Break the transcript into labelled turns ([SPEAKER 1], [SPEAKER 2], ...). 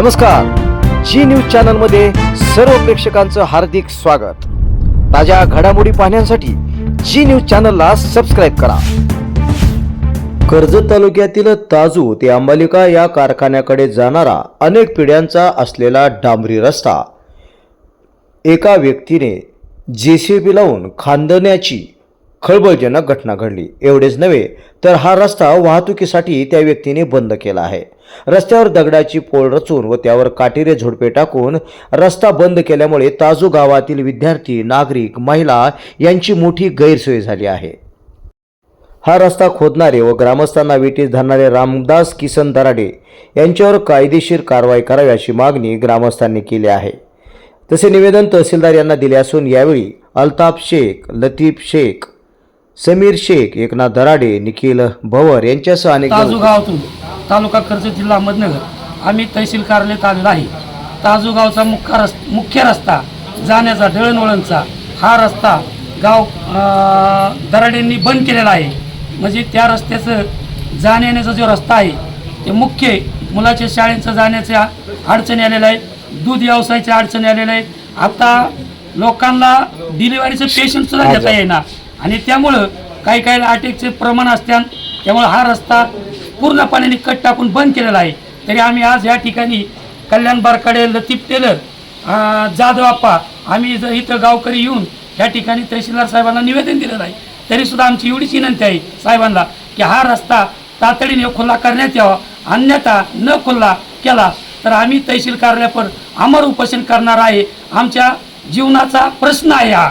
[SPEAKER 1] नमस्कार. जी न्यूज चॅनलमध्ये सर्व प्रेक्षकांचं हार्दिक स्वागत. ताज्या घडामोडी पाहण्यासाठी जी न्यूज चॅनलला सबस्क्राईब करा. कर्जत तालुक्यातील ताजू ते अंबालिका या कारखान्याकडे जाणारा अनेक पिढ्यांचा असलेला डांबरी रस्ता. एका व्यक्तीने जे सी बी लावून खांदण्याची खळबळजनक घटना घडली. एवढेच नव्हे तर हा रस्ता वाहतुकीसाठी त्या व्यक्तीने बंद केला आहे. रस्त्यावर दगडाची पोळ रचून व त्यावर काटेरे झोडपे टाकून रस्ता बंद केल्यामुळे ताजू गावातील विद्यार्थी नागरिक महिला यांची मोठी गैरसोय झाली आहे. हा रस्ता खोदणारे व ग्रामस्थांना वेटीस धरणारे रामदास किसन दराडे यांच्यावर कायदेशीर कारवाई करावी अशी मागणी ग्रामस्थांनी केली आहे. तसे निवेदन तहसीलदार यांना दिले असून यावेळी अल्ताफ शेख लतीफ शेख समीर शेख एकनाथ दराडे निखिल भवर यांच्यासह अनेक
[SPEAKER 2] ताजू गावातून तालुका कर्जत जिल्हा अहमदनगर आम्ही तहसील कार्यालयात आलेलो आहे. ताजू गावचा मुख्य रस मुख्य रस्ता जाण्याचा दळणवळणचा हा रस्ता गाव अं, दराड्यांनी बंद केलेला आहे. म्हणजे त्या रस्त्याचं जाण्या येण्याचा जो रस्ता आहे ते मुख्य. मुलाच्या शाळेचं जाण्याच्या अडचणी आलेल्या आहेत. दूध व्यवसायाच्या अडचणी आलेल्या आहेत. आता लोकांना डिलिव्हरीचं पेशंट सुद्धा घेता येईना. आणि त्यामुळं काही काही अटॅकचे प्रमाण असत्यान त्यामुळं हा रस्ता पूर्णपणे कट टाकून बंद केलेला आहे. तरी आम्ही आज या ठिकाणी कल्याण बारकाडे लतीफ टेलर जाधव आप्पा आम्ही इथं इथं गावकरी येऊन या ठिकाणी तहसीलदार साहेबांना निवेदन दिलेलं आहे. तरीसुद्धा आमची एवढीच विनंती आहे साहेबांना की हा रस्ता तातडीने खुला करण्यात यावा. अन्यथा न खुला केला तर आम्ही तहसील कार्यालयावर अमर उपोषण करणार आहे. आमच्या जीवनाचा प्रश्न आहे हा.